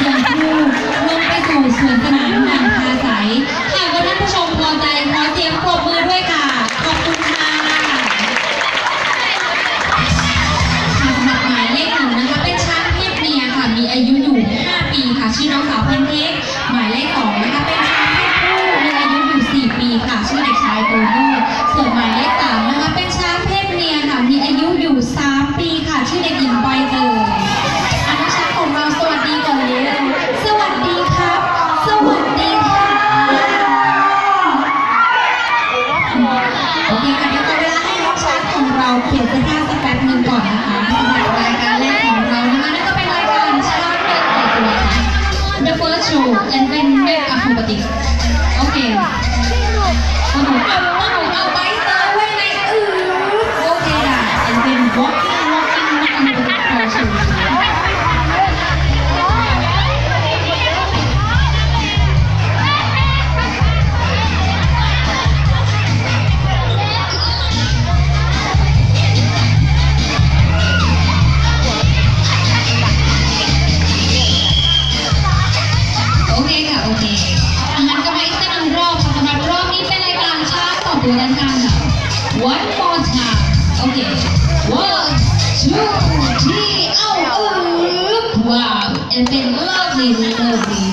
สียงครูลงไปสู่สวนสนามอย่างพาใสหากว่าท่านผู้ชมพอใจขอเสียงปรบมือด้วยค่ะ ขอบคุณค่ะค่ะสำหรับหมายเลขหนึ่งนะคะ เป็นช้างเพศเมียค่ะ มีอายุอยู่ 5 ปีค่ะ ชื่อน้องสาวเพนเค้กหมายเลขสองนะคะ เป็นช้างเพศผู้ มีอายุอยู่ 4 ปีค่ะ ชื่อเด็กชายโตโน่ส่วนหมายเลขสามนะคะ เป็นช้างเพศเมียค่ะ มีอายุอยู่ 3 ปีค่ะ ชื่อเด็กหญิง ต่อตัวด้านข้างค่ะ one more time โอเค one two three เอาอึ๊บว้าว and then lovely lovely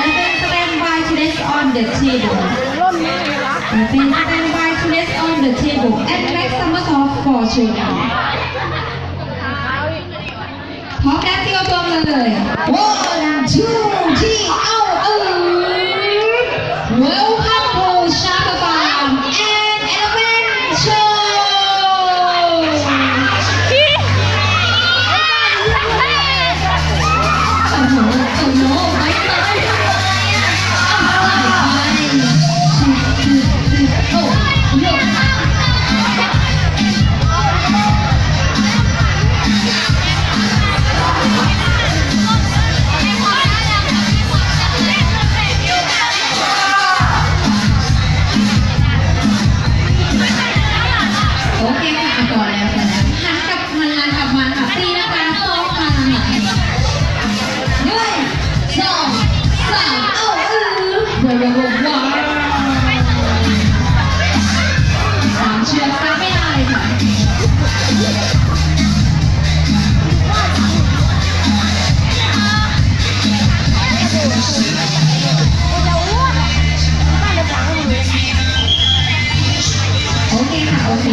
and then stand by plates on the table. And then stand by plates on the table and make somersault for children. พร้อมแล้วที่เอาตัวมาเลย one two โอเคค่ะพอแล้วพอแหันกับมันลากับมาค่ตีนะคะโต๊ะค่ะหนึ่งสองสามเอายวเาวว้า ค่ะโอเค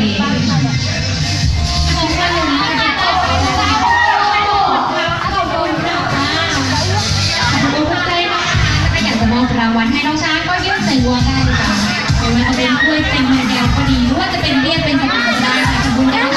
รางวัลให้น้องช้างก็ยื่นใส่วัวได้ค่ะไม่ว่าจะเป็นถ้วยเต็นเดียวก็ดีหรือว่าจะเป็นเรียกเป็นสัางค์ก็ได้ค่ะคุณค่ะ